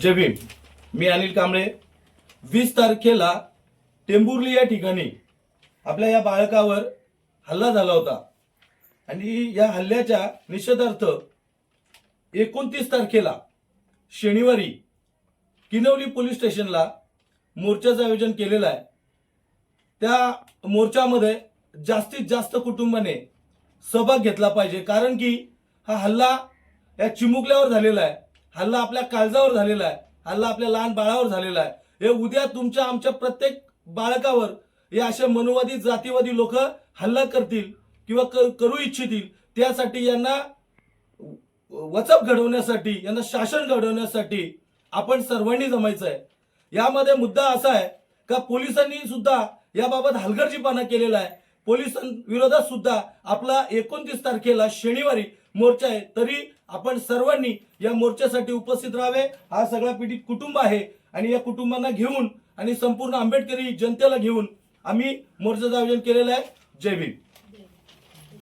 जय भीम. मी अनिल कांबळे. वीस तारखेला टेंबुर्ली या ठिकाणी आपल्या या बाळकावर हल्ला झाला होता. आणि या हल्ल्याच्या निषेधार्थ एकोणतीस तारखेला शनिवारी किनवली पोलीस स्टेशनला मोर्चाचं आयोजन केलेलं आहे. त्या मोर्चामध्ये जास्तीत जास्त कुटुंबाने सहभाग घेतला पाहिजे. कारण की हा हल्ला या चिमुकल्यावर झालेला आहे. हल्ला आपल्या काळजावर झालेला आहे. हल्ला आपल्या लहान बाळावर झालेला आहे. हे उद्या तुमच्या आमच्या प्रत्येक बाळकावर हे असे मनुवादी जातीवादी लोक हल्ला करतील किंवा करू इच्छितील त्यासाठी यांना वचप घडवण्यासाठी यांना शासन घडवण्यासाठी आपण सर्वांनी जमायचं आहे यामध्ये मुद्दा असा आहे का पोलिसांनी सुद्धा याबाबत हलगर्जीपणा केलेला आहे. पोलिसांविरोधात सुद्धा आपला एकोणतीस तारखेला शनिवारी मोर्चा आहे. तरी आपण सर्वांनी या मोर्चासाठी उपस्थित राहावे. हा सगळा पीडित कुटुंब आहे. आणि या कुटुंबांना घेऊन आणि संपूर्ण आंबेडकरी जनतेला घेऊन आम्ही मोर्चाचं आयोजन केलेलं आहे. जय भीम.